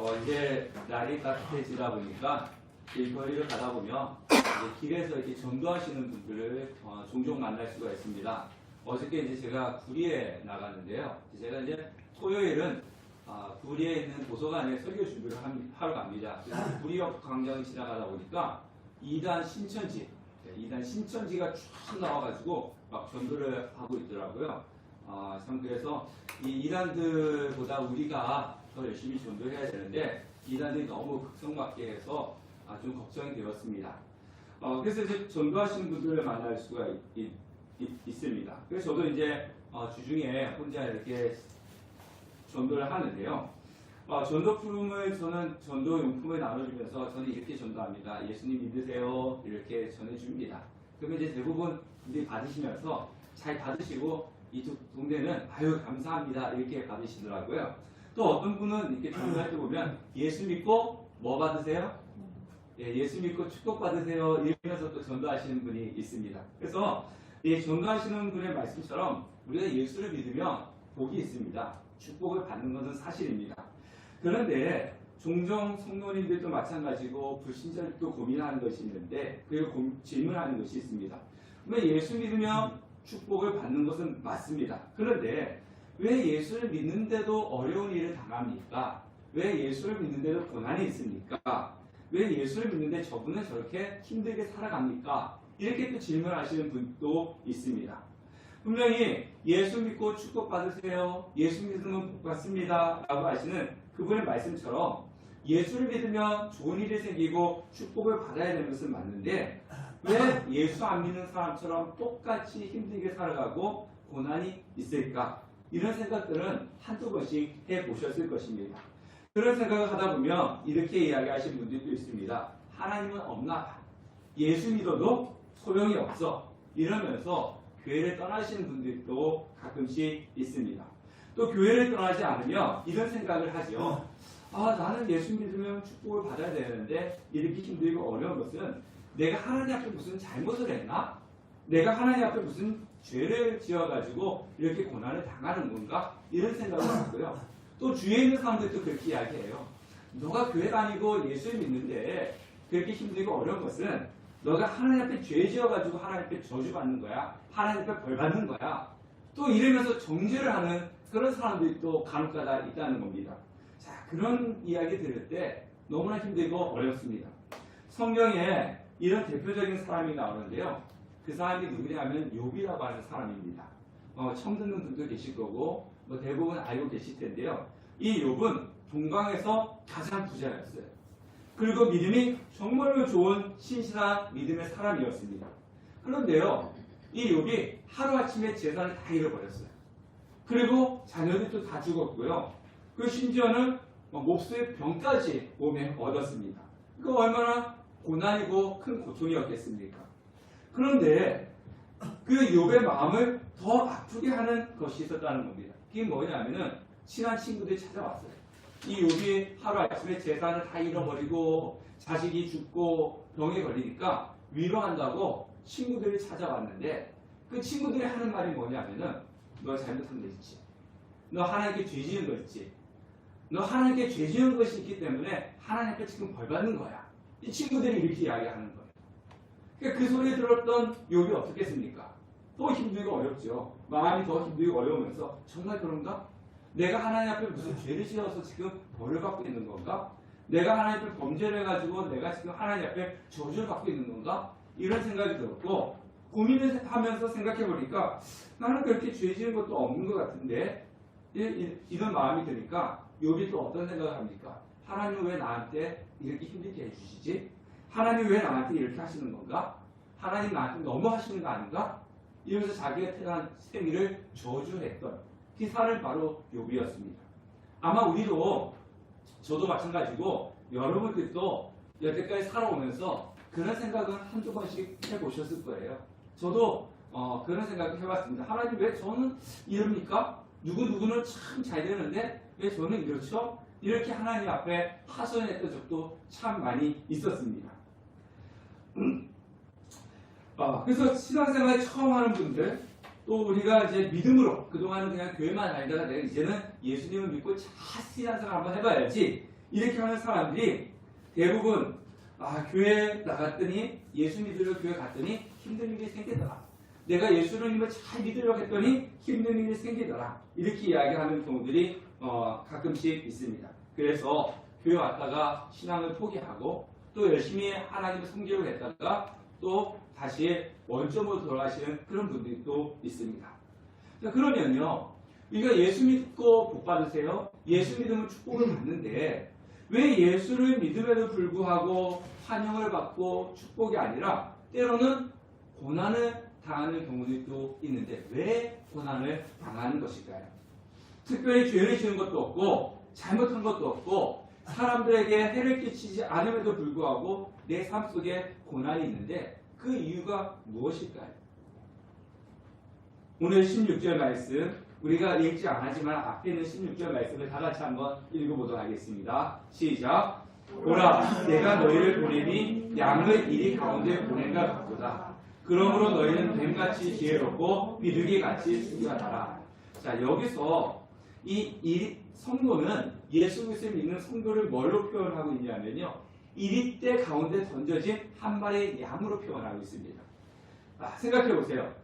어, 이제 날이 따뜻해지다 보니까 길거리를 가다 보면 길에서 이렇게 전도하시는 분들을 어, 종종 만날 수가 있습니다. 어저께 이제 제가 구리에 나갔는데요. 제가 이제 토요일은 아, 구리에 있는 도서관에 설교 준비를 함- 하러 갑니다. 구리역 광장을 지나가다 보니까 2단 신천지, 네, 2단 신천지가 쭉 나와가지고 막 전도를 하고 있더라고요. 아, 참 그래서 이 이단들보다 우리가 더 열심히 전도해야 되는데 이단들이 너무 극성맞게 해서 아, 좀 걱정이 되었습니다. 어, 그래서 이제 전도하시는 분들을 만날 수가 있, 습니다 그래서 저도 이제 어, 주중에 혼자 이렇게 전도를 하는데요. 어, 전도 품을 저는 전도 용품을 나눠주면서 저는 이렇게 전도합니다. 예수님 믿으세요. 이렇게 전해줍니다. 그러면 이제 대부분 분들이 받으시면서 잘 받으시고 이 두- 동네는 아유 감사합니다 이렇게 받으시더라고요. 또 어떤 분은 이렇게 전도할 때 보면 예수 믿고 뭐 받으세요? 예, 예수 믿고 축복 받으세요 이러면서 또 전도하시는 분이 있습니다. 그래서 이 전도하시는 분의 말씀처럼 우리가 예수를 믿으면 복이 있습니다. 축복을 받는 것은 사실입니다. 그런데 종종 성도님들도 마찬가지고 불신자들도 고민하는 것이 있는데 그리고 고- 질문하는 것이 있습니다. 왜 예수 믿으면 축복을 받는 것은 맞습니다. 그런데 왜 예수를 믿는데도 어려운 일을 당합니까? 왜 예수를 믿는데도 고난이 있습니까? 왜 예수를 믿는데 저분은 저렇게 힘들게 살아갑니까? 이렇게 또 질문하시는 분도 있습니다. 분명히 예수 믿고 축복받으세요. 예수 믿으면 복 받습니다. 라고 하시는 그분의 말씀처럼 예수를 믿으면 좋은 일이 생기고 축복을 받아야 되는 것은 맞는데 왜 예수 안 믿는 사람처럼 똑같이 힘들게 살아가고 고난이 있을까? 이런 생각들은 한두 번씩 해보셨을 것입니다. 그런 생각을 하다 보면 이렇게 이야기하시는 분들도 있습니다. 하나님은 없나 봐. 예수 믿어도 소용이 없어. 이러면서 교회를 떠나시는 분들도 가끔씩 있습니다. 또 교회를 떠나지 않으면 이런 생각을 하죠. 아, 나는 예수 믿으면 축복을 받아야 되는데 이렇게 힘들고 어려운 것은 내가 하나님 앞에 무슨 잘못을 했나? 내가 하나님 앞에 무슨 죄를 지어가지고 이렇게 고난을 당하는 건가? 이런 생각을 하고요. 또 주위에 있는 사람들도 그렇게 이야기해요. 너가 교회 다니고 예수를 믿는데 그렇게 힘들고 어려운 것은 너가 하나님 앞에 죄 지어가지고 하나님 앞에 저주받는 거야. 하나님 앞에 벌 받는 거야. 또 이러면서 정죄를 하는 그런 사람들이 또 간혹가다 있다는 겁니다. 자, 그런 이야기 들을 때 너무나 힘들고 어렵습니다. 성경에 이런 대표적인 사람이 나오는데요. 그 사람이 누구냐면 욥이라고 하는 사람입니다. 어, 처음 듣는 분도 계실 거고 뭐 대부분 알고 계실 텐데요. 이 욥은 동강에서 가장 부자였어요. 그리고 믿음이 정말로 좋은 신실한 믿음의 사람이었습니다. 그런데요, 이 욥이 하루아침에 재산을 다 잃어버렸어요. 그리고 자녀들도 다 죽었고요. 그 심지어는 뭐 몹쓸 병까지 몸에 얻었습니다. 그 얼마나 고난이고 큰 고통이었겠습니까? 그런데 그 욥의 마음을 더 아프게 하는 것이 있었다는 겁니다. 그게 뭐냐면은 친한 친구들이 찾아왔어요. 이 욥이 하루아침에 재산을 다 잃어버리고 자식이 죽고 병에 걸리니까 위로한다고 친구들이 찾아왔는데 그 친구들이 하는 말이 뭐냐면은 너 잘못한 거 있지. 너 하나님께 죄 지은 거 있지. 너 하나님께 죄 지은 것이 있기 때문에 하나님께 지금 벌 받는 거야. 이 친구들이 이렇게 이야기하는 거예요. 그러니까 그 소리 들었던 욥이 어떻겠습니까? 또 힘들고 어렵죠. 마음이 더 힘들고 어려우면서 정말 그런가? 내가 하나님 앞에 무슨 죄를 지어서 지금 벌을 받고 있는 건가? 내가 하나님 앞에 범죄를 해가지고 내가 지금 하나님 앞에 저주를 받고 있는 건가? 이런 생각이 들었고 고민을 하면서 생각해 보니까 나는 그렇게 죄 지은 것도 없는 것 같은데 이, 런 마음이 드니까 욥이 또 어떤 생각을 합니까? 하나님 왜 나한테 이렇게 힘들게 해주시지? 하나님 왜 나한테 이렇게 하시는 건가? 하나님 나한테 너무 하시는 거 아닌가? 이러면서 자기가 태어난 생일을 저주했던 그 사람이 바로 욥이었습니다. 아마 우리도 저도 마찬가지고 여러분들도 여태까지 살아오면서 그런 생각은 한두 번씩 해보셨을 거예요. 저도 어, 그런 생각을 해봤습니다. 하나님 왜 저는 이럽니까? 누구누구는 참 잘 되는데 왜 저는 이렇죠? 이렇게 하나님 앞에 하소연했던 적도 참 많이 있었습니다. 음. 어, 그래서 신앙생활 처음 하는 분들 또 우리가 이제 믿음으로 그동안은 그냥 교회만 다니다가 내가 이제는 예수님을 믿고 자 신앙생활 한번 해봐야지 이렇게 하는 사람들이 대부분 아 교회 나갔더니 예수 믿으려 교회 갔더니 힘든 일이 생기더라. 내가 예수님을 잘 믿으려고 했더니 힘든 일이 생기더라. 이렇게 이야기하는 경우들이 어, 가끔씩 있습니다. 그래서 교회 왔다가 신앙을 포기하고 또 열심히 하나님을 섬기려고 했다가 또 다시 원점으로 돌아가시는 그런 분들이 또 있습니다. 자, 그러면요. 우리가 예수 믿고 복 받으세요. 예수 믿으면 축복을 받는데 왜 예수를 믿음에도 불구하고 환영을 받고 축복이 아니라 때로는 고난을 당하는 또 있는데 왜 고난을 당하는 것일까요? 특별히 죄를 지은 것도 없고 잘못한 것도 없고 사람들에게 해를 끼치지 않음에도 불구하고 내 삶 속에 고난이 있는데 그 이유가 무엇일까요? 오늘 16절 말씀 우리가 읽지 않았지만 앞에 있는 16절 말씀을 다 같이 한번 읽어보도록 하겠습니다. 시작. 보라, 내가 너희를 보내니 양을 이리 가운데 보낸가 같도다. 그러므로 너희는 뱀같이 지혜롭고 비둘기같이 순결하라. 자, 여기서 이, 이 성도는 예수 그리스도를 믿는 성도를 뭘로 표현하고 있냐면요. 이리때 가운데 던져진 한 마리의 양으로 표현하고 있습니다. 아, 생각해 보세요.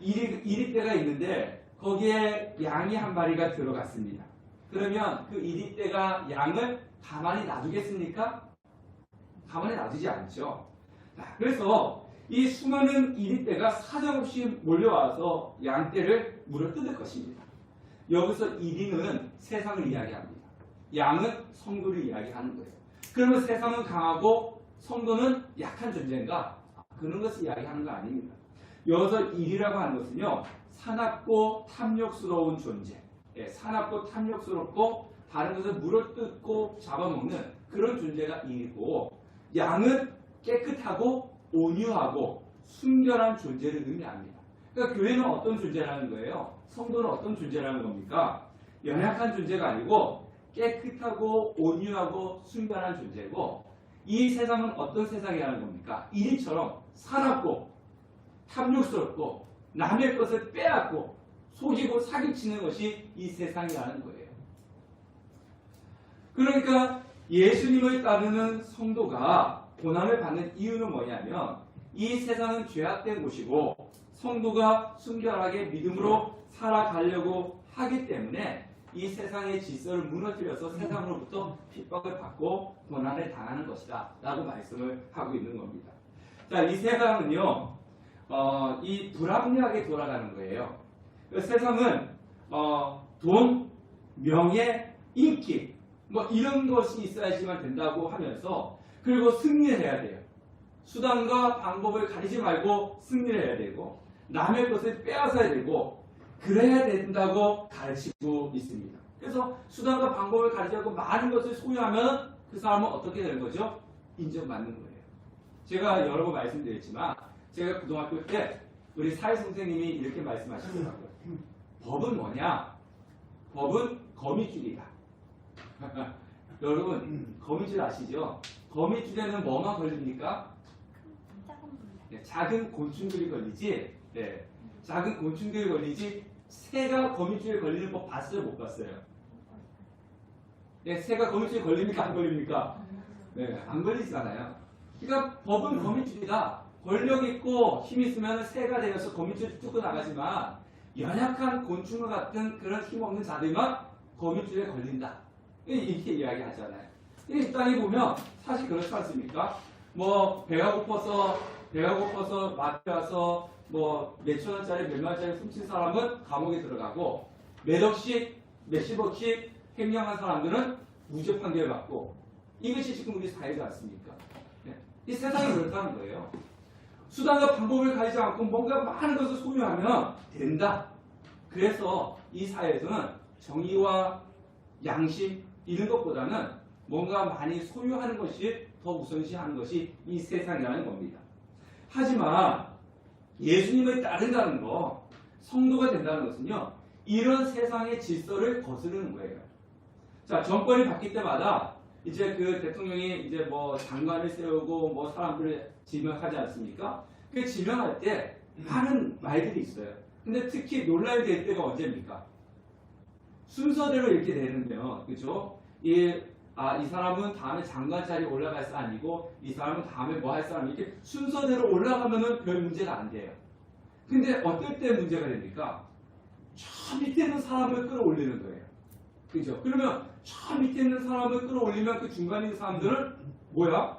이리, 이리때가 있는데 거기에 양이 한 마리가 들어갔습니다. 그러면 그 이리때가 양을 가만히 놔두겠습니까? 가만히 놔두지 않죠. 자, 그래서 이 수많은 이리때가 사정없이 몰려와서 양떼를 물어 뜯을 것입니다. 여기서 이리는 세상을 이야기합니다. 양은 성도를 이야기하는 거예요. 그러면 세상은 강하고 성도는 약한 존재인가? 그런 것을 이야기하는 거 아닙니다. 여기서 일이라고 하는 것은요, 사납고 탐욕스러운 존재. 예, 사납고 탐욕스럽고 다른 것을 물어뜯고 잡아먹는 그런 존재가 일이고, 양은 깨끗하고 온유하고 순결한 존재를 의미합니다. 그러니까 교회는 어떤 존재라는 거예요? 성도는 어떤 존재라는 겁니까? 연약한 존재가 아니고 깨끗하고 온유하고 순결한 존재고 이 세상은 어떤 세상이라는 겁니까? 일처럼 사납고 탐욕스럽고 남의 것을 빼앗고 속이고 사기치는 것이 이 세상이라는 거예요. 그러니까 예수님을 따르는 성도가 고난을 받는 이유는 뭐냐면 이 세상은 죄악된 곳이고 성도가 순결하게 믿음으로 살아가려고 하기 때문에 이 세상의 질서를 무너뜨려서 세상으로부터 핍박을 받고 고난을 당하는 것이다 라고 말씀을 하고 있는 겁니다. 자, 이 세상은요 어, 이 불합리하게 돌아가는 거예요. 그 세상은 어, 돈, 명예, 인기 뭐 이런 것이 있어야지만 된다고 하면서 그리고 승리를 해야 돼요. 수단과 방법을 가리지 말고 승리를 해야 되고 남의 것을 빼앗아야 되고 그래야 된다고 가르치고 있습니다. 그래서 수단과 방법을 않고 많은 것을 소유하면 그 사람은 어떻게 되는 거죠? 인정받는 거예요. 제가 여러 번 말씀드렸지만 제가 고등학교 때 우리 사회 선생님이 이렇게 말씀하시더라고요. 법은 뭐냐? 법은 거미줄이다. 여러분 거미줄 아시죠? 거미줄에는 뭐만 걸립니까? 네, 작은 곤충들이 걸리지. 네, 작은 곤충들이 걸리지. 새가 거미줄에 걸리는 법 봤어요? 못 봤어요? 네, 새가 거미줄에 걸립니까? 안 걸립니까? 네, 안 걸리잖아요. 그러니까 법은 거미줄이다. 권력 있고 힘 있으면 새가 되어서 거미줄을 뚫고 나가지만 연약한 곤충과 같은 그런 힘없는 자들만 거미줄에 걸린다. 이렇게 이야기하잖아요. 이 땅에 보면 사실 그렇지 않습니까? 뭐 배가 고파서 배가 고파서 마트 가서 뭐 몇천 원짜리 몇만 원짜리 훔친 사람은 감옥에 들어가고 몇 억씩 몇십억씩 횡령한 사람들은 무죄 판결 받고 이것이 지금 우리 사회지 않습니까? 네. 이 세상이 그렇다는 거예요. 수단과 방법을 가리지 않고 뭔가 많은 것을 소유하면 된다. 그래서 이 사회에서는 정의와 양심 이런 것보다는 뭔가 많이 소유하는 것이 더 우선시하는 것이 이 세상이라는 겁니다. 하지만 예수님을 따른다는 거, 성도가 된다는 것은요, 이런 세상의 질서를 거스르는 거예요. 자, 정권이 바뀔 때마다 이제 그 대통령이 이제 뭐 장관을 세우고 뭐 사람들을 지명하지 않습니까? 그 지명할 때 하는 말들이 있어요. 근데 특히 논란이 될 때가 언제입니까? 순서대로 이렇게 되는데요. 그죠? 이 아, 이 사람은 다음에 장관 자리에 올라갈 사람 아니고 이 사람은 다음에 뭐 할 사람 이렇게 순서대로 올라가면은 별 문제가 안 돼요. 근데 어떨 때 문제가 됩니까? 저 밑에 있는 사람을 끌어올리는 거예요. 그죠? 그러면 저 밑에 있는 사람을 끌어올리면 그 중간에 있는 사람들은 뭐야?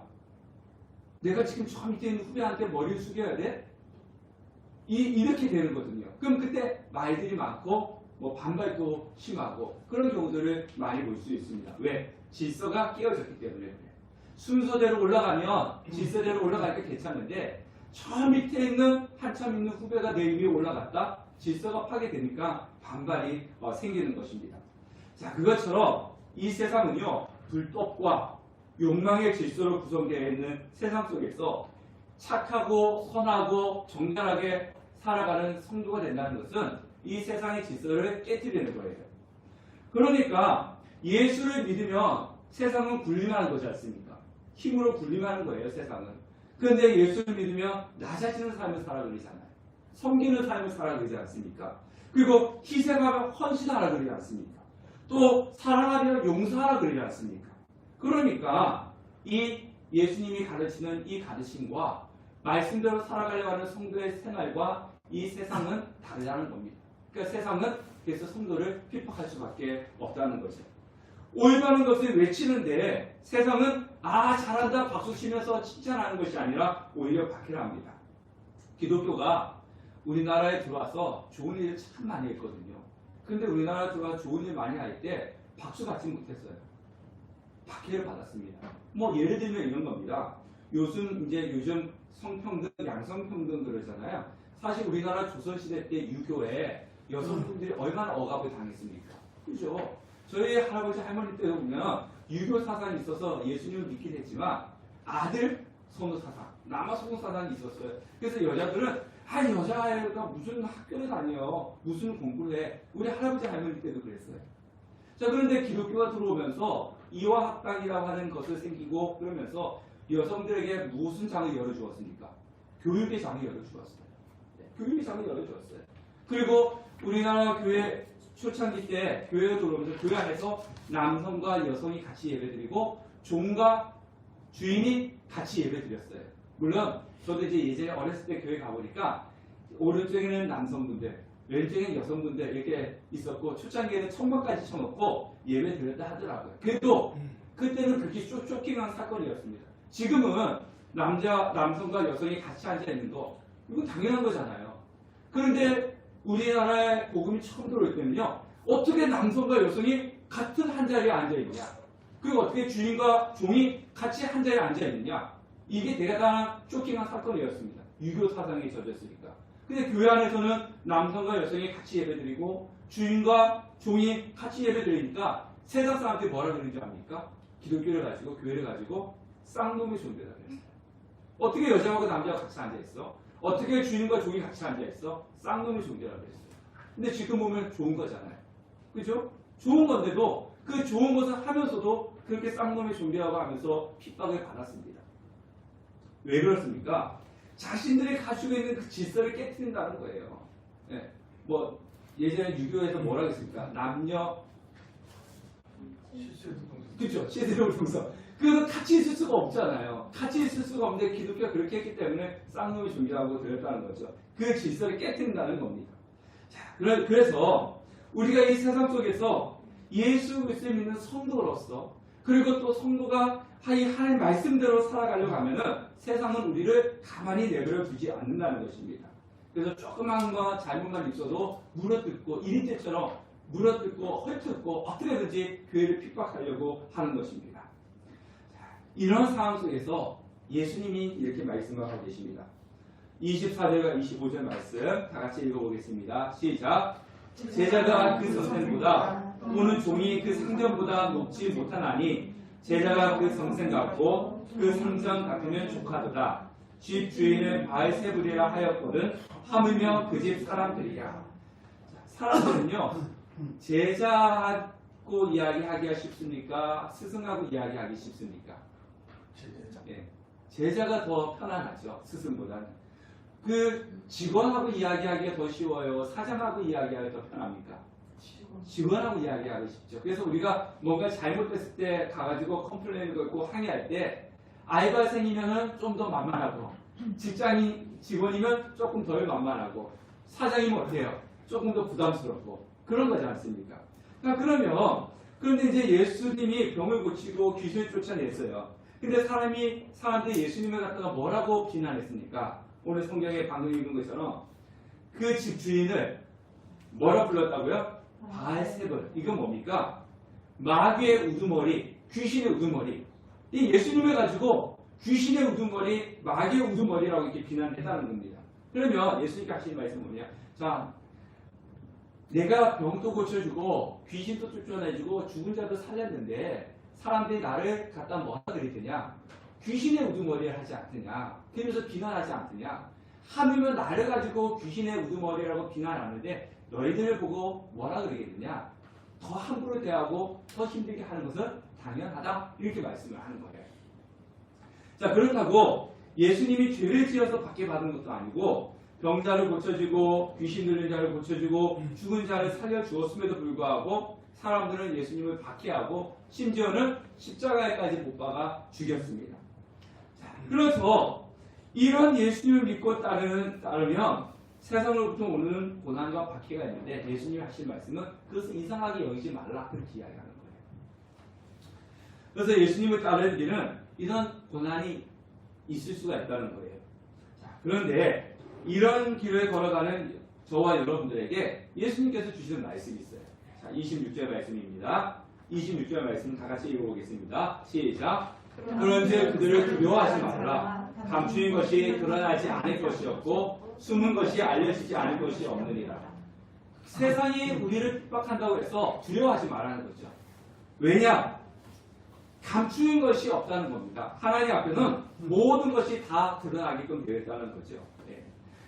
내가 지금 저 밑에 있는 후배한테 머리를 숙여야 돼? 이, 이렇게 되는 거거든요. 그럼 그때 말들이 많고 뭐 반발도 심하고 그런 경우들을 많이 볼 수 있습니다. 왜? 질서가 깨어졌기 때문에 그래요. 순서대로 올라가면 질서대로 올라가니까 괜찮은데 저 밑에 있는 한참 있는 후배가 내 위에 올라갔다 질서가 파괴되니까 반발이 어, 생기는 것입니다. 자 그것처럼 이 세상은요 불법과 욕망의 질서로 구성되어 있는 세상 속에서 착하고 선하고 정결하게 살아가는 성도가 된다는 것은 이 세상의 질서를 깨뜨리는 거예요. 그러니까 예수를 믿으면 세상은 군림하는 거지 않습니까? 힘으로 군림하는 거예요, 세상은. 그런데 예수를 믿으면 낮아지는 삶을 살아 그러잖아요. 섬기는 삶을 살아 그러지 않습니까? 그리고 희생하며 헌신하라 그러지 않습니까? 또 사랑하며 용서하라 그러지 않습니까? 그러니까 이 예수님이 가르치는 이 가르침과 말씀대로 살아가려고 하는 성도의 생활과 이 세상은 다르다는 겁니다. 그러니까 세상은 그래서 성도를 핍박할 수밖에 없다는 거죠. 올바른 것을 외치는데 세상은 아 잘한다 박수 치면서 칭찬하는 것이 아니라 오히려 박해를 합니다. 기독교가 우리나라에 들어와서 좋은 일을 참 많이 했거든요. 근데 우리나라에 들어와 좋은 일 많이 할 때 박수 받지 못했어요. 박해를 받았습니다. 뭐 예를 들면 이런 겁니다. 요즘 이제 요즘 성평등, 양성평등 그러잖아요. 사실 우리나라 조선시대 때 유교에 여성분들이 얼마나 억압을 당했습니까? 그죠? 저희 할아버지 할머니 때 보면 유교 사상이 있어서 예수님을 믿긴 했지만 아들 선호 사상, 남아 선호 사상이 있었어요. 그래서 여자들은 아 여자애가 무슨 학교를 다녀, 무슨 공부를 해. 우리 할아버지 할머니 때도 그랬어요. 자 그런데 기독교가 들어오면서 이화 학당이라고 하는 것을 생기고 그러면서 여성들에게 무슨 장을 열어주었습니까? 교육의 장을 열어주었어요. 네, 교육의 장을 열어주었어요. 그리고 우리나라 교회 초창기 때 교회에 들어오면서 교회 안에서 남성과 여성이 같이 예배드리고 종과 주인이 같이 예배드렸어요. 물론 저도 이제 예전에 어렸을 때 교회 가보니까 오른쪽에는 남성분들, 왼쪽에는 여성분들 이렇게 있었고 초창기에는 천막까지 쳐놓고 예배 드렸다 하더라고요. 그래도 그때는 그렇게 쇼, 쇼킹한 사건이었습니다. 지금은 남자, 남성과 여성이 같이 앉아 있는 거 이건 당연한 거잖아요. 그런데 우리나라에 복음이 처음 들어올 때는요 어떻게 남성과 여성이 같은 한 자리에 앉아 있냐? 그리고 어떻게 주인과 종이 같이 한 자리에 앉아 있느냐? 이게 대단한 쇼킹한 사건이었습니다. 유교 사상에 젖었으니까. 근데 교회 안에서는 남성과 여성이 같이 예배드리고 주인과 종이 같이 예배드리니까 세상 사람들이 뭐라 그러는지 압니까? 기독교를 가지고 교회를 가지고 쌍놈의 존재다 그랬어요. 어떻게 여자하고 남자가 같이 앉아있어? 어떻게 주인과 종이 같이 앉아있어? 쌍놈의 존재라 그랬어요. 근데 지금 보면 좋은 거잖아요. 그죠? 좋은 건데도 그 좋은 것을 하면서도 그렇게 쌍놈의 존재라고 하면서 핍박을 받았습니다. 왜 그렇습니까? 자신들이 가지고 있는 그 질서를 깨뜨린다는 거예요. 예, 뭐 예전에 유교에서 뭐라 그랬습니까? 남녀 그렇죠. 시대로 동서. 그 같이 있을 수가 없잖아요. 같이 있을 수가 없는데 기독교가 그렇게 했기 때문에 쌍놈이 존재하고 들었다는 거죠. 그 질서를 깨뜨린다는 겁니다. 자, 그래- 그래서 우리가 이 세상 속에서 예수 그리스도 믿는 성도로서 그리고 또 성도가 이 하나님 말씀대로 살아가려고 하면은 세상은 우리를 가만히 내버려 두지 않는다는 것입니다. 그래서 조그만 거 잘못만 있어도 물어뜯고 1인 때처럼 물어뜯고 헐뜯고 어떻게든지 교회를 핍박하려고 하는 것입니다. 자, 이런 상황 속에서 예수님이 이렇게 말씀을 하고 계십니다. 24절과 25절 말씀 다 같이 읽어보겠습니다. 시작. 제자가 그 선생보다 또는 종이 그 상전보다 높지 못하나니 제자가 그 성생 같고 그 상전 같으면 조카도다. 집 주인은 바알세불이라 하였거든 하물며 그 집 사람들이야. 자, 사람들은요 제자하고 이야기하기가 쉽습니까? 스승하고 이야기하기 쉽습니까? 예, 제자가 더 편안하죠 스승보다는. 그 직원하고 이야기하기가 더 쉬워요. 사장하고 이야기하기가 더 편합니까? 직원하고 이야기하고 싶죠. 그래서 우리가 뭔가 잘못됐을 때 가가지고 컴플레인 걸고 항의할 때 알바생이면은 좀 더 만만하고 직장인 직원이면 조금 덜 만만하고 사장이면 어때요? 조금 더 부담스럽고 그런 거지 않습니까? 그러니까 그러면 그런데 이제 예수님이 병을 고치고 귀신을 쫓아냈어요. 근데 사람이 사람들이 예수님을 갖다가 뭐라고 비난했습니까? 오늘 성경에 방금 읽은 것처럼 그 집 주인을 뭐라 불렀다고요? 바알세벌. 이건 뭡니까? 마귀의 우두머리, 귀신의 우두머리. 이 예수님을 가지고 귀신의 우두머리, 마귀의 우두머리라고 이렇게 비난했다는 겁니다. 그러면 예수님께 하시는 말씀은 뭐냐? 자, 내가 병도 고쳐주고 귀신도 쫓아내주고 죽은 자도 살렸는데 사람들이 나를 갖다 그랬더냐? 귀신의 우두머리를 하지 않느냐? 그러면서 비난하지 않느냐? 하물며 나를 가지고 귀신의 우두머리라고 비난하는데 너희들을 보고 뭐라 그러겠느냐? 더 함부로 대하고 더 힘들게 하는 것은 당연하다. 이렇게 말씀을 하는 거예요. 자, 그렇다고 예수님이 죄를 지어서 받게 받은 것도 아니고 병자를 고쳐주고 귀신 들린 자를 고쳐주고 죽은 자를 살려주었음에도 불구하고 사람들은 예수님을 박해하고 심지어는 십자가에까지 못 박아 죽였습니다. 자, 그래서 이런 예수님을 믿고 따르는, 따르면 세상으로부터 오는 고난과 박해가 있는데 예수님이 하신 말씀은 그것을 이상하게 여기지 말라 그렇게 이야기하는 거예요. 그래서 예수님을 따르는 길은 이런 고난이 있을 수가 있다는 거예요. 자, 그런데 이런 길을 걸어가는 저와 여러분들에게 예수님께서 주시는 말씀이 있어요. 자, 26절 말씀입니다. 26절 말씀 다 같이 읽어보겠습니다. 시작. 그런즉 그들을 두려워하지 말라. 감추인 것이 드러나지 않을 것이었고 숨은 것이 알려지지 않을 것이 없느니라. 세상이 우리를 핍박한다고 해서 두려워하지 말라는 거죠. 왜냐? 감추인 것이 없다는 겁니다. 하나님 앞에는 모든 것이 다 드러나게끔 되어 있다는 거죠. 네.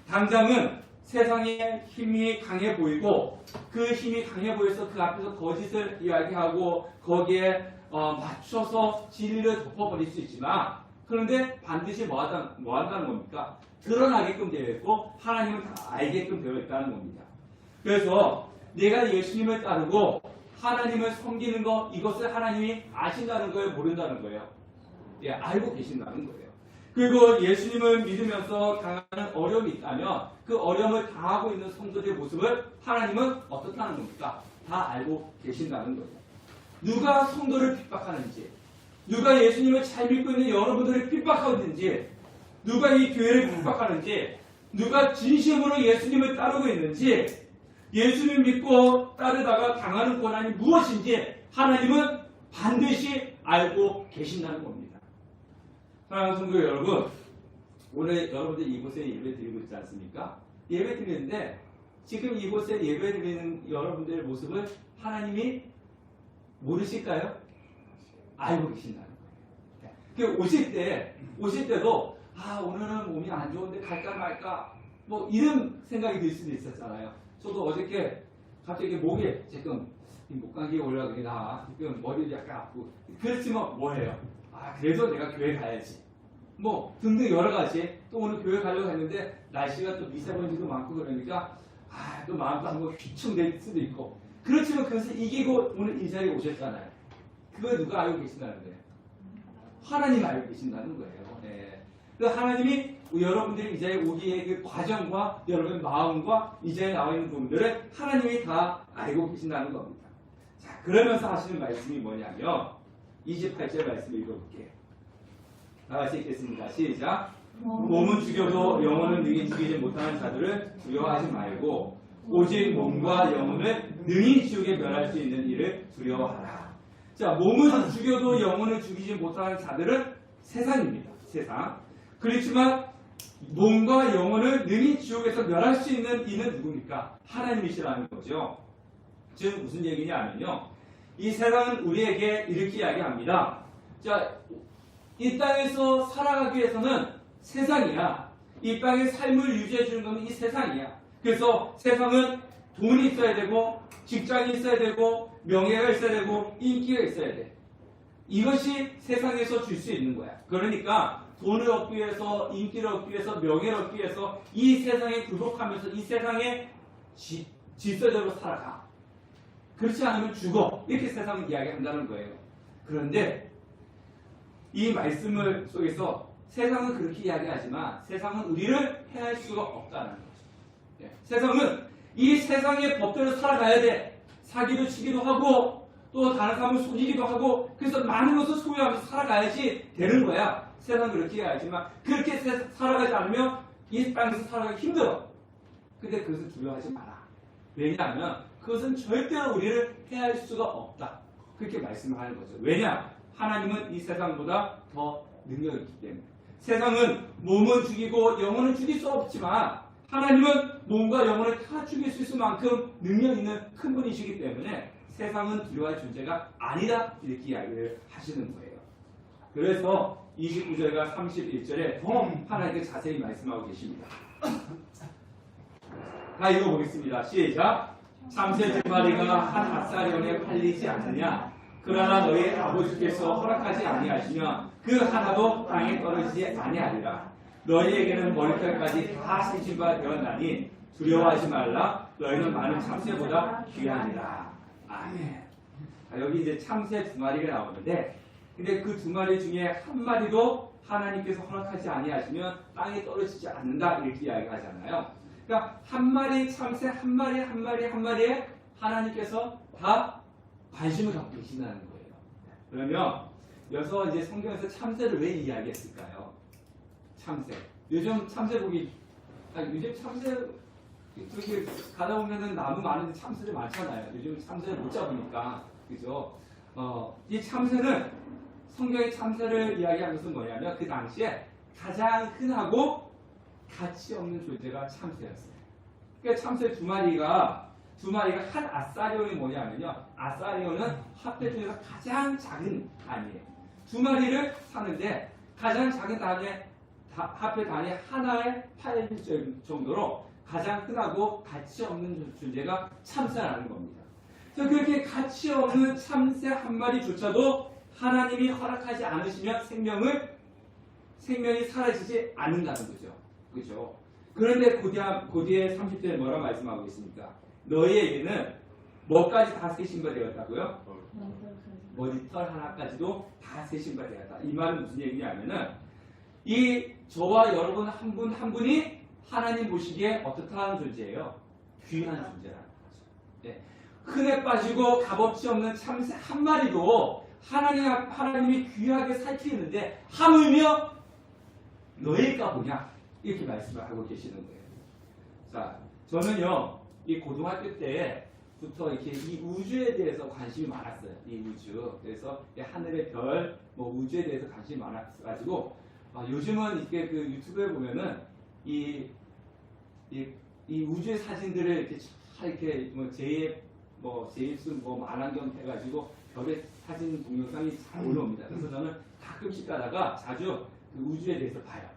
당장은 세상의 힘이 강해 보이고 그 힘이 강해 보여서 그 앞에서 거짓을 이야기하고 거기에 어, 맞춰서 진리를 덮어버릴 수 있지만 그런데 반드시 뭐, 하다, 뭐 한다는 겁니까? 드러나게끔 되어 있고 하나님은 다 알게끔 되어 있다는 겁니다. 그래서 내가 예수님을 따르고 하나님을 섬기는 것 이것을 하나님이 아신다는 거예요, 모른다는 거예요. 예, 알고 계신다는 거예요. 그리고 예수님을 믿으면서 당하는 어려움이 있다면 그 어려움을 당하고 있는 성도들의 모습을 하나님은 어떻다는 겁니까? 다 알고 계신다는 거예요. 누가 성도를 핍박하는지, 누가 예수님을 잘 믿고 있는 여러분들을 핍박하고 있는지, 누가 이 교회를 핍박하는지, 누가 진심으로 예수님을 따르고 있는지, 예수님 믿고 따르다가 당하는 고난이 무엇인지 하나님은 반드시 알고 계신다는 겁니다. 사랑하는 성도 여러분, 오늘 여러분들 이곳에 예배 드리고 있지 않습니까? 예배 드리는데 지금 이곳에 예배 드리는 여러분들의 모습을 하나님이 모르실까요? 알고 계신다는 거예요. 그 오실 때, 오실 때도 아 오늘은 몸이 안 좋은데 갈까 말까 뭐 이런 생각이 들 수도 있었잖아요. 저도 어저께 갑자기 목에 지금 이 목감기가 올라가긴 하 지금 머리도 약간 아프고 그렇지만 뭐해요? 아 그래도 내가 교회 가야지. 뭐 등등 여러 가지 또 오늘 교회 가려고 했는데 날씨가 또 미세먼지도 많고 그러니까 아 또 마음도 한번 휘청될 수도 있고 그렇지만 그것을 이기고 오늘 이 자리에 오셨잖아요. 그걸 누가 알고 계신다는 거예요? 하나님 알고 계신다는 거예요. 네. 그 하나님이 여러분들이 이 자리에 오기의 그 과정과 여러분의 마음과 이 자리에 나와 있는 분들을 하나님이 다 알고 계신다는 겁니다. 자, 그러면서 하시는 말씀이 뭐냐면 28절 말씀 읽어볼게요. 다 같이 읽겠습니다. 시작. 몸은 죽여도 영혼은 능히 죽이지 못하는 자들을 두려워하지 말고 오직 몸과 영혼을 능히 지옥에 멸할 수 있는 일을 두려워하라. 자, 몸은 죽여도 영혼을 죽이지 못하는 자들은 세상입니다. 세상. 그렇지만 몸과 영혼을 능히 지옥에서 멸할 수 있는 이는 누굽니까? 하나님이시라는 거죠. 즉 무슨 얘기냐면요. 이 세상은 우리에게 이렇게 이야기합니다. 자, 이 땅에서 살아가기 위해서는 세상이야. 이 땅의 삶을 유지해 주는 것은 이 세상이야. 그래서 세상은 돈이 있어야 되고 직장이 있어야 되고 명예가 있어야 되고 인기가 있어야 돼. 이것이 세상에서 줄 수 있는 거야. 그러니까 돈을 얻기 위해서 인기를 얻기 위해서 명예를 얻기 위해서 이 세상에 구속하면서 이 세상에 지, 질서대로 살아가. 그렇지 않으면 죽어. 이렇게 세상은 이야기한다는 거예요. 그런데 이 말씀을 속에서 세상은 그렇게 이야기하지만 세상은 우리를 해할 수가 없다는 거죠. 예, 세상은 이 세상의 법대로 살아가야 돼. 사기도 치기도 하고 또 다른 사람을 속이기도 하고 그래서 많은 것을 소유하면서 살아가야지 되는 거야. 세상은 그렇게 이야기하지만 그렇게 세- 살아가지 않으면 이 땅에서 살아가기 힘들어. 근데 그것을 두려워하지 마라. 왜냐하면 그것은 절대로 우리를 해할 수가 없다. 그렇게 말씀하는 거죠. 왜냐? 하나님은 이 세상보다 더 능력이 있기 때문에. 세상은 몸은 죽이고 영혼은 죽일 수 없지만 하나님은 몸과 영혼을 다 죽일 수 있을 만큼 능력 있는 큰 분이시기 때문에 세상은 두려워할 존재가 아니다. 이렇게 이야기를 하시는 거예요. 그래서 29절과 31절에 더 하나님께 자세히 말씀하고 계십니다. 다 읽어보겠습니다. 시작. 참새 두 마리가 한 아사리온에 팔리지 않느냐? 그러나 너희 아버지께서 허락하지 아니하시면 그 하나도 땅에 떨어지지 아니하리라. 너희에게는 머리털까지 다 세신 바 되었나니 두려워하지 말라. 너희는 많은 참새보다 귀하니라. 아멘. 자, 여기 이제 참새 두 마리가 나오는데, 근데 그 두 마리 중에 한 마리도 하나님께서 허락하지 아니하시면 땅에 떨어지지 않는다 이렇게 이야기하잖아요. 그러니까 한 마리 참새 한 마리 한 마리 한 마리에 하나님께서 다 관심을 갖고 계신다는 거예요. 그러면 여기서 이제 성경에서 참새를 왜 이야기했을까요? 참새. 요즘 참새 보기 아, 요즘 참새 저기 가다 보면은 나무 많은데 참새들 많잖아요. 요즘 참새를 못 잡으니까 그죠? 어, 이 참새는 성경의 참새를 이야기하는 것은 뭐냐면 그 당시에 가장 흔하고 가치 없는 존재가 참새였어요. 그러니까 참새 두 마리가 두 마리가 한 아사리온이 뭐냐면요. 아사리온은 화폐 중에서 가장 작은 단위예요. 두 마리를 사는데 가장 작은 단위에 다- 화폐 단위 하나에 팔릴 정도로 가장 흔하고 가치 없는 존재가 참새라는 겁니다. 그래서 그렇게 가치 없는 참새 한 마리조차도 하나님이 허락하지 않으시면 생명을 생명이 사라지지 않는다는 거죠. 그죠? 그런데 고대, 고대의 30절에 뭐라 말씀하고 있습니까? 너희에게는 뭐까지 다 세신 바 되었다고요? 머리털 하나까지도 다 세신 바 되었다. 이 말은 무슨 얘기냐면은 이 저와 여러분 한 분한 분이 하나님 보시기에 어떻다는 존재예요? 귀한 존재라는 거죠. 예. 흔해 빠지고 값없이 없는 참새 한 마리도 하나님, 앞- 하나님이 귀하게 살피는데 하물며 너희가 보냐? 이렇게 말씀을 하고 계시는 거예요. 자, 저는요, 이 고등학교 때부터 이렇게 이 우주에 대해서 관심이 많았어요. 이 우주. 그래서 이 하늘의 별, 뭐 우주에 대해서 관심이 많았어가지고, 아, 요즘은 이렇게 그 유튜브에 보면은 이, 이, 이 우주의 사진들을 이렇게 잘 이렇게 뭐 제입, 뭐 제입수 뭐 만환경 해가지고 별의 사진 동영상이 잘 올라옵니다. 그래서 저는 가끔씩 가다가 자주 그 우주에 대해서 봐요.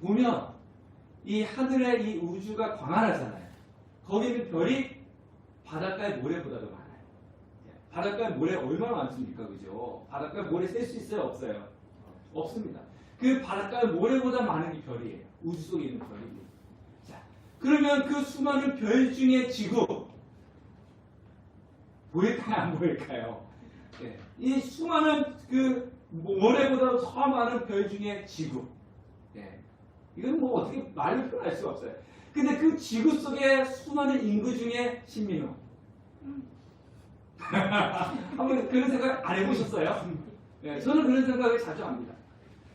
보면 이 하늘에 이 우주가 광활하잖아요. 거기 있는 별이 바닷가의 모래보다도 많아요. 예, 바닷가의 모래 얼마나 많습니까? 그죠? 바닷가의 모래 셀 수 있어요? 없어요? 없습니다. 그 바닷가의 모래보다 많은 게 별이에요. 우주 속에 있는 별이. 자, 그러면 그 수많은 별 중에 지구 보일까요? 안 보일까요? 예, 이 수많은 그 모래보다 더 많은 별 중에 지구. 예, 이건 뭐 어떻게 말로 표현할 수가 없어요. 근데 그 지구 속에 수많은 인구 중에 신민호. 한번 그런 생각 안 해보셨어요? 예, 저는 그런 생각을 자주 합니다.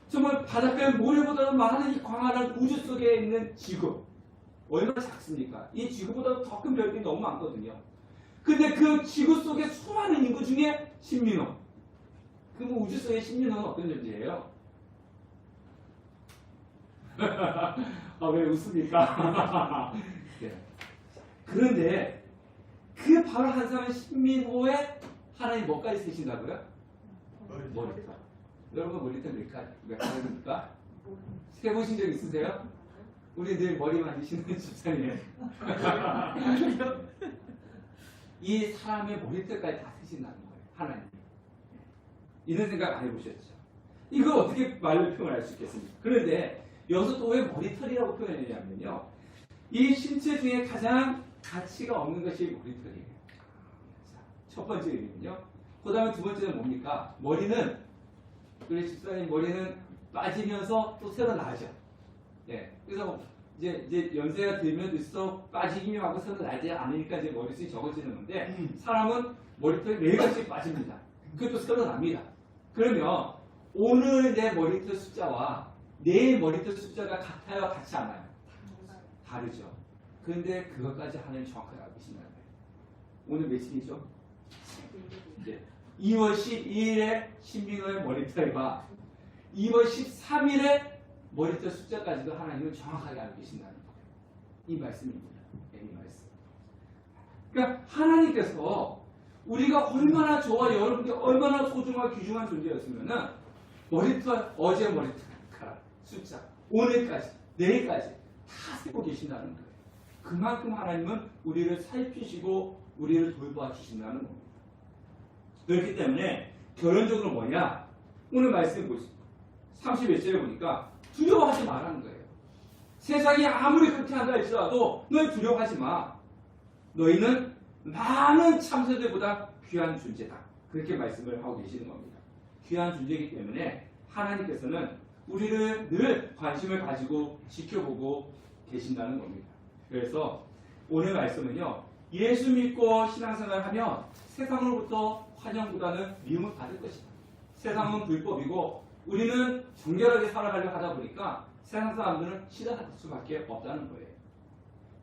정말 바닷가의 모래보다는 많은 이 광활한 우주 속에 있는 지구. 얼마나 작습니까? 이 지구보다 더 큰 별들이 너무 많거든요. 근데 그 지구 속에 수많은 인구 중에 신민호. 그럼 우주 속의 신민호는 어떤 존재예요? 아, 왜 웃습니까? 네. 그런데 그 바로 한 사람 신민호에 하나님 뭐까지 쓰신다고요? 머리털. 여러분 머리털 몇 가- 몇 가지입니까? 세보신 적 있으세요? 우리 늘 머리 만지시는 집사님. 이 사람의 머리털까지 다 쓰신다는 거예요. 하나님. 이런 생각 안 해보셨죠? 이걸 어떻게 말로 표현할 수 있겠습니까? 그런데 여기서 또 왜 머리털이라고 표현했냐면요. 이 신체 중에 가장 가치가 없는 것이 머리털이에요. 자, 첫 번째 의미는요. 그 다음에 두 번째는 뭡니까? 머리는 우리 집사님 머리는 빠지면서 또 새로 나죠. 예. 그래서 이제 이제 연세가 들면 들수록 빠지기만 하고 새로 나지 않으니까 이제 머리숱이 적어지는 건데 사람은 머리털이 매일같이 빠집니다. 그것도 새로 납니다. 그러면 오늘 내 머리털 숫자와 내일 머리털 숫자가 같아요, 같지 않아요? 다르죠. 그런데 그것까지 하나님 정확하게 알고 계신다는 거예요. 오늘 며칠이죠? 이제 2월 12일에 신빙의 머리털과 2월 13일에 머리털 숫자까지도 하나님은 정확하게 알고 계신다는. 이 말씀입니다. 네, 이 말씀. 그러니까 하나님께서 우리가 얼마나 저와 여러분이 얼마나 소중하고 귀중한 존재였으면은 머리털 어제 머리털 숫자 오늘까지 내일까지 다 세고 계신다는 거예요. 그만큼 하나님은 우리를 살피시고 우리를 돌봐 주신다는 겁니다. 그렇기 때문에 결론적으로 뭐냐? 오늘 말씀 보시죠. 31절에 보니까 두려워하지 말라는 거예요. 세상이 아무리 그렇게 한다 할지라도 너희 두려워하지 마. 너희는 많은 참새들보다 귀한 존재다. 그렇게 말씀을 하고 계시는 겁니다. 귀한 존재이기 때문에 하나님께서는 우리를 늘 관심을 가지고 지켜보고 계신다는 겁니다. 그래서 오늘 말씀은요, 예수 믿고 신앙생활을 하면 세상으로부터 환영보다는 미움을 받을 것이다. 세상은 불법이고 우리는 정결하게 살아가려 하다 보니까 세상 사람들은 싫어할 수밖에 없다는 거예요.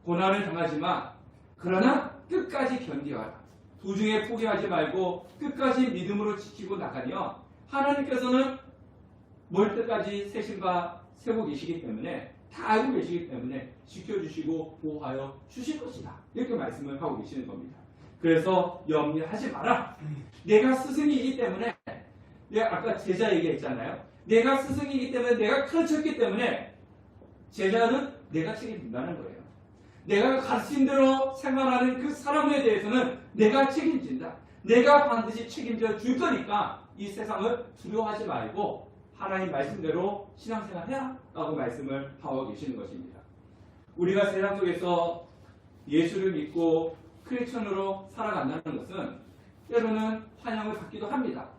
고난을 당하지만 그러나 끝까지 견디어라. 도중에 포기하지 말고 끝까지 믿음으로 지키고 나가면 하나님께서는 멀 때까지 세신과 세고 계시기 때문에 다 알고 계시기 때문에 지켜주시고 보호하여 주실 것이다. 이렇게 말씀을 하고 계시는 겁니다. 그래서 염려하지 마라. 내가 스승이기 때문에 내가 아까 제자 얘기했잖아요. 내가 스승이기 때문에 내가 가르쳤기 때문에 제자는 내가 책임진다는 거예요. 내가 가르친 대로 생활하는 그 사람에 대해서는 내가 책임진다. 내가 반드시 책임져 줄 거니까 이 세상을 두려워하지 말고 하나님 말씀대로 신앙생활 해라 라고 말씀을 하고 계시는 것입니다. 우리가 세상 속에서 예수를 믿고 크리스천으로 살아간다는 것은 때로는 환영을 받기도 합니다.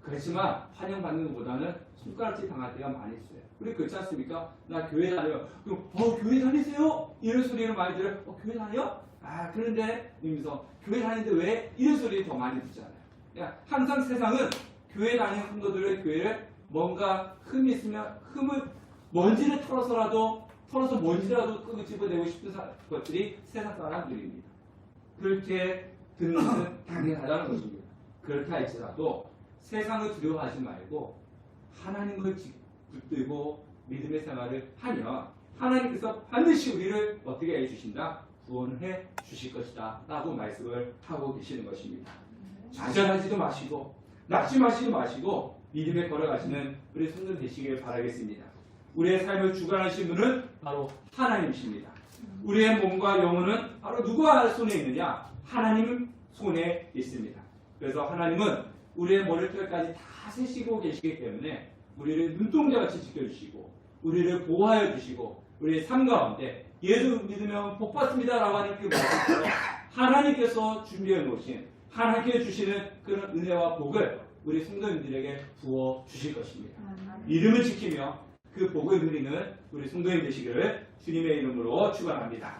그렇지만 환영받는 것보다는 손가락질 당할 때가 많이 있어요. 우리 그렇지 않습니까? 나 교회 다녀요. 그럼 어 교회 다니세요? 이런 소리를 많이 들어요. 어 교회 다녀? 아 그런데 이러면서 교회 다니는데 왜 이런 소리 더 많이 듣잖아요. 그러니까 항상 세상은 교회 다니는 성도들의 교회를 뭔가 흠이 있으면 흠을 먼지를 털어서라도 털어서 먼지라도 끄집어내고 싶은 사- 것들이 세상 사람들입니다. 그렇게 듣는 것은 당연하다는 것입니다. 그렇다 할지라도 세상을 두려워하지 말고 하나님을 지- 붙들고 믿음의 생활을 하면 하나님께서 반드시 우리를 어떻게 해주신다? 구원해 주실 것이다. 라고 말씀을 하고 계시는 것입니다. 좌절하지도 마시고 낙심하지도 마시고 믿음에 걸어가시는 우리 성도 되시길 바라겠습니다. 우리의 삶을 주관하신 분은 바로 하나님이십니다. 우리의 몸과 영혼은 바로 누가 손에 있느냐? 하나님 손에 있습니다. 그래서 하나님은 우리의 머리털까지 다 세시고 계시기 때문에 우리를 눈동자같이 지켜주시고 우리를 보호하여 주시고 우리의 삶 가운데 예수 믿으면 복 받습니다라고 하는 그 말씀처럼 하나님께서 준비해 놓으신 하나님께 주시는 그런 은혜와 복을 우리 성도님들에게 부어 주실 것입니다. 믿음을 지키며 그 복을 누리는 우리 성도님 되시기를 주님의 이름으로 축원합니다.